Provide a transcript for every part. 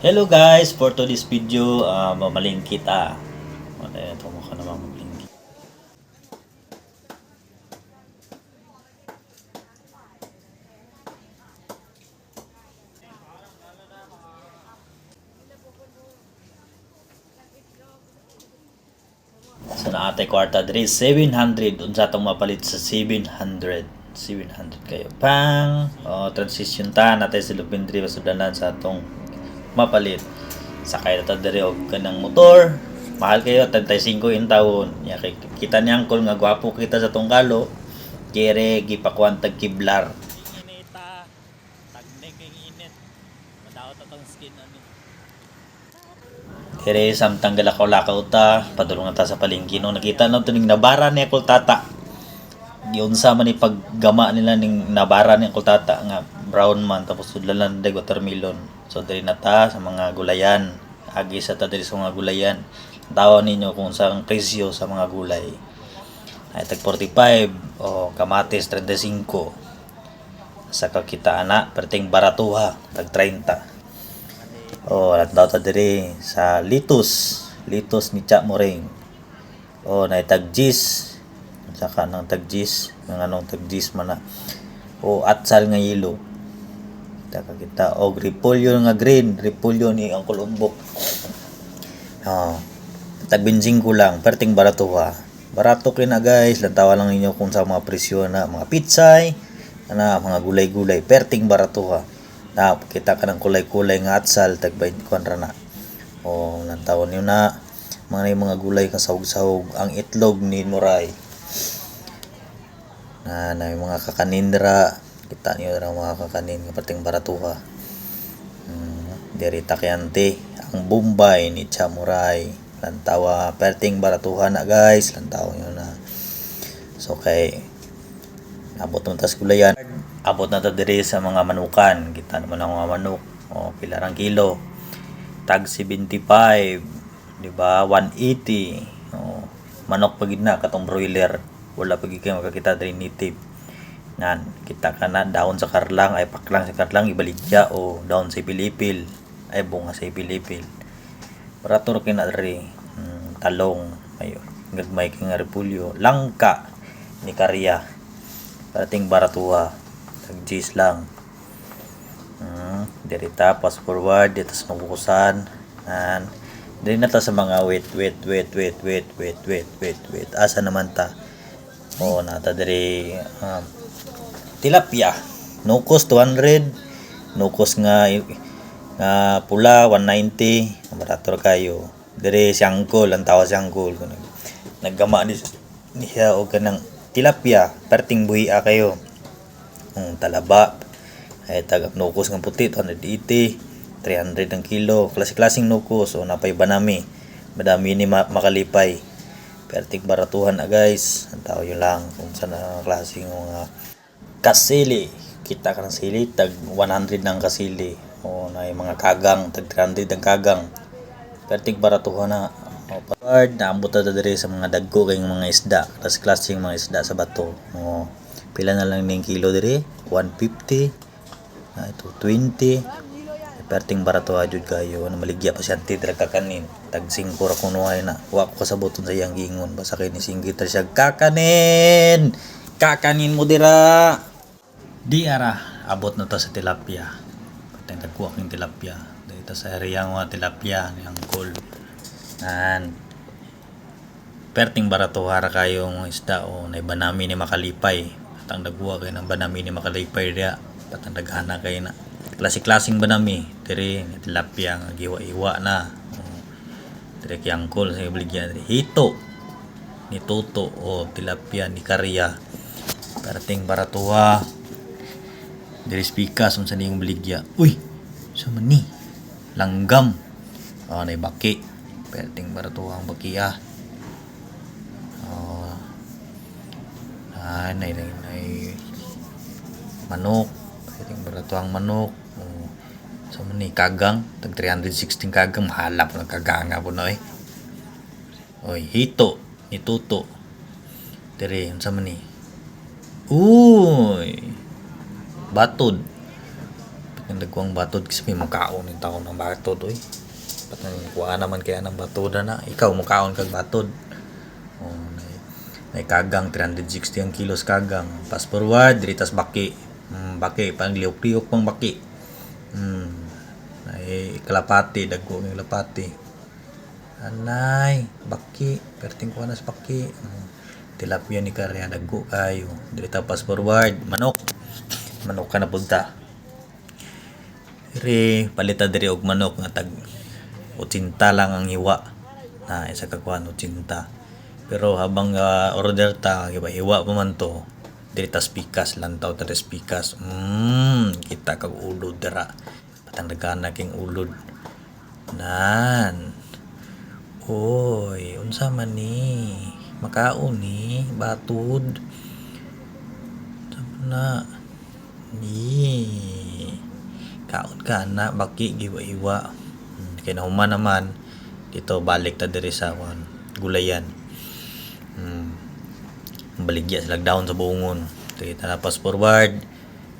Hello guys, for today's video, uh, mamalingkit ah. Ano yan, tumukha naman mamalingkit. Sa naatay kwarta diri 700 unsa tong mapalit sa 700 700 kayo. Pang! Oh, transition ta natay sa lupin diri masudanan sa atong mapalit. Sakay na ta diri og kanang motor. Mahal kayo tagtay 5 in taon. Ya kay kita niyang kol nga gwapo kita sa tunggalo kere gipakuan tag kiblar. Inita tagnig kay init. Madaot atong skin ani Kere samtang galakaw-lakaw ta, padulungan ta sa palengke no nakita na to ning nabara ni akol tata. Yun sa man ni paggama nila ning nabara ni akol tata nga brown man tapos sudlalan dag watermelon. So diri na ta sa mga gulayan. Agi sa ta diri sa mga gulayan. Tawa ninyo kung sa ang presyo sa mga gulay. Ay tag 45 o kamatis 35. Sa kakita ana perting baratuha tag 30. Oh, at daw ta diri sa litos. Litos ni Cha Moreng. Oh, na tagjis. Saka ng tagjis, ng anong tagjis man na. O atsal nga yelo. Taka kita. Og repolyo nga green, repolyo ni ang kulumbok. Oh, tagbinjing ko lang, perting barato ha. Barato kay guys, lantawa lang ninyo kung sa mga presyo na. Mga pitsay, na mga gulay-gulay, perting barato ha na kita ka ng kulay-kulay nga atsal. Tag 20 ra na o nang tawon yun na mga mga gulay nga sahog-sahog ang itlog ni Muray na na mga kakanindra kita niyo ra mga kakanin nga pating baratuha. Hmm, diri takyante ang Bombay ni Chamuray. Lantawa perting baratuha na guys. Lantaw yun na. So kay abot mo tas gulayan. Abot na ta diri sa mga manukan. Kita naman ang mga manok. O pila rang kilo. Tag 75 di ba? 180 o manok pag na katong broiler. Wala pag kayo makakita diri native nan kita ka na down sa karlang ay paklang sa karlang ibaligya o down sa pilipil ay bunga sa pilipil. Barato ra kina diri hmm, talong ayo gagmay kay nga repulyo. Langka ni karya parating baratuha tag lang. Hmm, dirita pass forward dito sa mabukusan and diri na ta sa mga wait wait wait wait wait wait wait wait wait. Asa naman ta o nata diri um, tilapia. Nukos 200 nukos nga nga pula 190 barato ra kayo. Diri siyangkol ang tawa siyangkol naggama ni niya og kanang tilapia. Perting buhi kayo. Ang talaba. Ay tagap nukos nga puti 280 300 ang kilo. Klase-klaseng nukos o napay banami. Madami ni ma- makalipay perting baratuhan na guys. Ang tao yun lang kung saan ang klaseng mga kasili. Kita ka ng sili tag 100 ng kasili. O na yung mga kagang tag 300 ang kagang. Perting baratuhan na o pag naambot na sa mga dagko kay mga isda. Klase klaseng mga isda sa bato. O pila na lang ning kilo diri 150 ah, ito 20 perting barato ajud kayo. Na maligya pa siya titra kakanin tag 5 ra kunuhay na. Wa ko kasaboton sa iyang gingon basta kay ni singgit siya kakanin! Kakanin mo dira di ara abot na to sa tilapia. Patay tagkuha king tilapia. Dito sa area mga tilapia ni angkol nan perting barato hara kayo mga isda o na banami ni makalipay. Patang dagwa kay ng banami ni makalipay dia patang daghana kay na klase-klaseng banami diri tilapia nga giwa-iwa na. Diri kay angkol sa ibligyan diri hito. Ni toto o tilapia ni karya. Perting baratuha diri spikas unsa niyong baligya. Uy sa man ni? Langgam. Oh nay baki. Perting baratuha ang baki ah. Oh ah nay nay, nay manok perting baratuha ang manok sa man ni kagang tag 316 kagang mahalap na kaganga po na eh oy hito ni tuto diri unsa man ni uy batod nagkuang batod kasi may makaon yung taon ng batod oy. Patang kuha naman kaya ng batod na. Ikaw makaon kag batod. Oh, may, kagang 360 ang kilos kagang. Fast forward, diritas baki. Hmm, baki, pang liok-liok pang baki. Hmm. Ay kalapati, dagko yung kalapati. Anay, baki, perting ko na sa baki. Hmm. Tilapia ni Karya, dagko kayo. Dirita fast forward, manok. Manok ka na punta. Re, palita diri og manok nga tag 80 lang ang hiwa. Na isa ka kuan 80. Pero habang ah, order ta, iba hiwa pa man to. Diri tas pikas lantaw ta pikas. Mm, kita kag ulod dira. Patang nagana king ulod. Nan. Oy, unsa man ni? Makaon ni batud. Na. Ni. Kaon ka na baki giwa-iwa. Hmm, Kay nahuman naman dito balik ta diri sa gulayan. Hmm. Baligya sila down sa buongon. Kita na pass forward.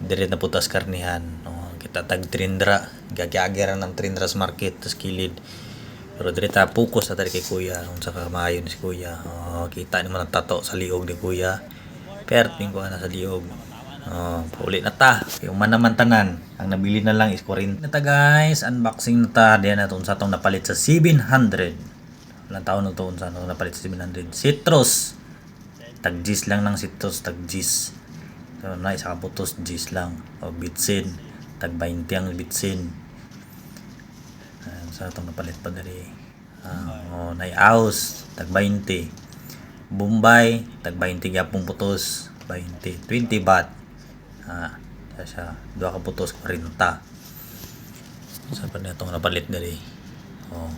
Dire na putas karnihan. Oh, kita tag trindra. Gagiagera ng trindras market tas kilid. Pero dire ta focus sa tari kuya unsa ka maayo ni si kuya. Oh, kita ni man tato sa liog ni kuya. Perting ko na sa liog. Oh, paulit na ta. Yung man naman tanan. Ang nabili na lang is 40. Na ta guys, unboxing na ta. Diyan na sa tong napalit sa 700. Ilang taon na to sa tong napalit sa 700. Citrus. Tag lang ng citrus, tag G's. So, na isa ka putos G's lang. O bitsin. Tag 20 ang bitsin. Ayan, sa itong napalit pa dali. Ah, oh, na house, tag 20. Bombay, tag 20 gyapong putos, 20. 20 baht. Ah, siya siya. Dua ka putos, 40. Sa pa na itong napalit dali. Oh.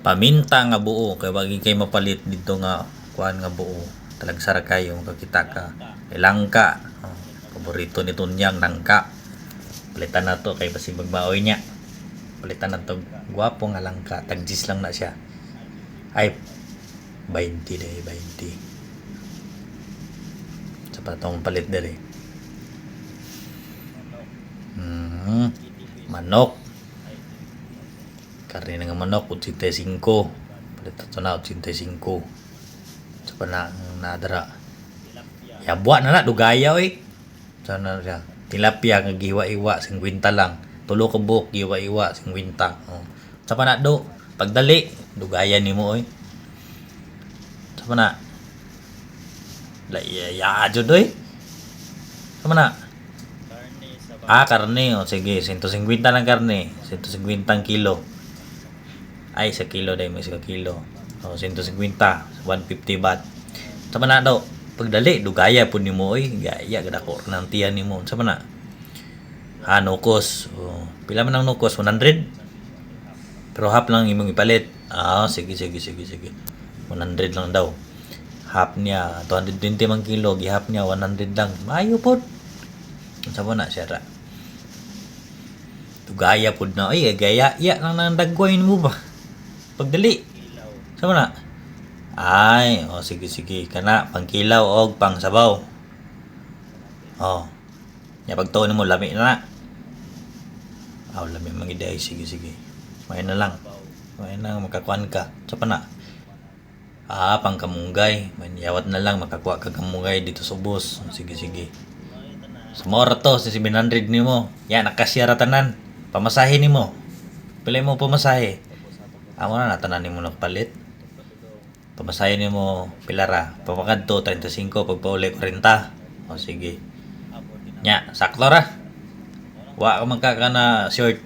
Paminta nga buo, kay wagi kay mapalit dito nga kuan nga buo. Talagsara kayo, makakita ka. Kay langka. Oh. Paborito ni Tunyang, langka. Palitan na to, kay basi magmaoy niya. Palitan na to. Gwapo nga lang ka tagjis lang na siya. Ay 20 day 20 sa patong palit dere mm, manok. Karne nga manok 85 palit na to na 85 sa pa na nadara yabwa na na dugaya oy sana siya tilapia nga giwa-iwa 50 lang tulo ka giwa-iwa 50 oh. sa na do pagdali dugaya nimo oy sa na la ya ya jud oy sa na ah karne oh sige 150 lang karne. 150 ang kilo. Ay sa kilo dai may sa kilo oh 150 150 baht sa pa na do pagdali dugaya pud nimo oy gaya gada ko nang tiyan nimo sa pa na ha nukos oh, pila man ang nukos 100 pero half lang imong ipalit ah sige sige sige sige 100 lang daw half niya 220 man kilo gihap niya 100 lang maayo pod sa mo na siya ra tugaya pod na ay gaya ya lang nang dagway mo ba pagdali sa na ay oh sige sige kana pangkilaw og pang sabaw oh Ya pagtuon mo lami na. Aw lami mang iday sige sige. May na lang. May na makakuan ka. Sa na. Ah, pang kamunggay. May yawat na lang makakuha ka kamunggay dito sa bus. Sige sige. Sa mora to sa 700 nimo. Yan nakasya ra tanan. Pamasahe nimo. Pila mo pamasahe? Amo na natanan nimo nagpalit. Pamasahe nimo pila ra? Pamakadto 35 pagpauli 40. O sige. Nya, sakto ra. Wa ka man ka ka na short